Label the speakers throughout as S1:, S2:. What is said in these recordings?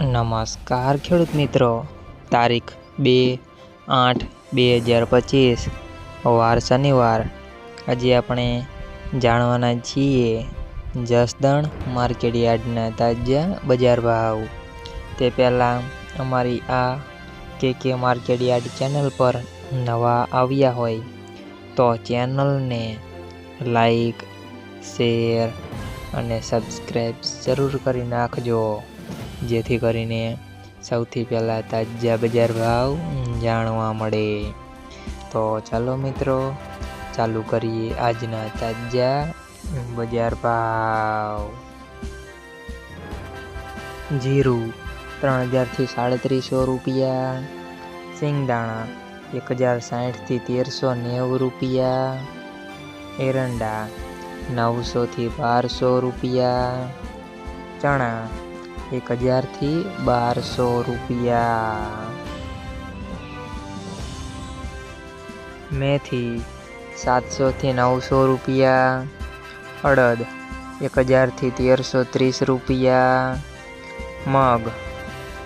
S1: નમસ્કાર ખેડૂત મિત્રો. તારીખ બે આઠ બે હજાર પચીસ. વાર શનિવાર. આજે આપણે જાણવાના છીએ જસદણ માર્કેટયાર્ડના તાજા બજાર ભાવ. તે પહેલાં અમારી આ કે કે માર્કેટયાર્ડ ચેનલ પર નવા આવ્યા હોય તો ચેનલને લાઈક, શેર અને સબસ્ક્રાઈબ જરૂર કરી નાખજો. જેથી કરીને સૌથી પહેલાં તાજા બજાર ભાવ જાણવા મળે. તો ચાલો મિત્રો, ચાલુ કરીએ આજના તાજા બજાર ભાવ. જીરું ત્રણ હજારથી સાડત્રીસો રૂપિયા સિંગદાણા એક હજાર સાઠથી તેરસો નેવું રૂપિયા, એરંડા નવસોથી બારસો રૂપિયા, ચણા એક હજારથી બારસો રૂપિયા. મેથી સાતસોથી નવસો રૂપિયા. અડદ એક હજારથી તેરસો ત્રીસ રૂપિયા. મગ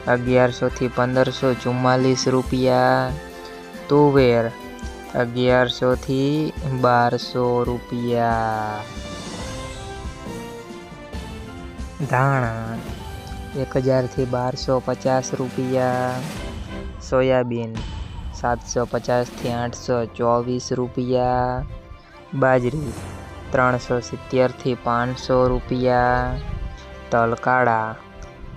S1: અગિયારસોથી પંદરસો ચુમ્માલીસ રૂપિયા. તુવેર અગિયારસોથી બારસો રૂપિયા. ધાણા એક હજારથી બારસો પચાસ રૂપિયા. સોયાબીન સાતસો પચાસથી આઠસો ચોવીસ રૂપિયા. બાજરી ત્રણસો સિત્તેરથી પાંચસો રૂપિયા. તલકાળા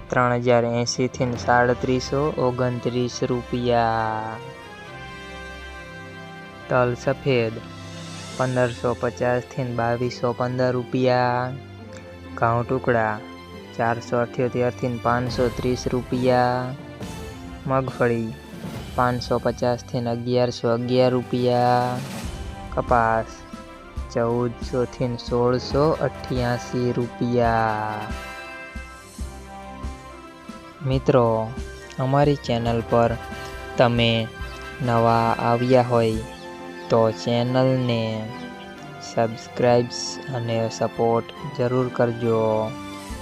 S1: ત્રણ હજાર એંશીથી સાડત્રીસો ઓગણત્રીસ રૂપિયા. તલ સફેદ પંદરસો પચાસથી બાવીસો પંદર રૂપિયા. ઘઉં ટુકડા ચારસો અઠ્યોતેરથી પાંચસો ત્રીસ રૂપિયા મગફળી પાંચસો પચાસથી અગિયારસો અગિયાર રૂપિયા કપાસ ચૌદસોથી સોળસો અઠ્યાસી રૂપિયા મિત્રો અમારી ચેનલ પર તમે નવા આવ્યા હોય તો ચેનલને સબસ્ક્રાઈબ્સ અને સપોર્ટ જરૂર કરજો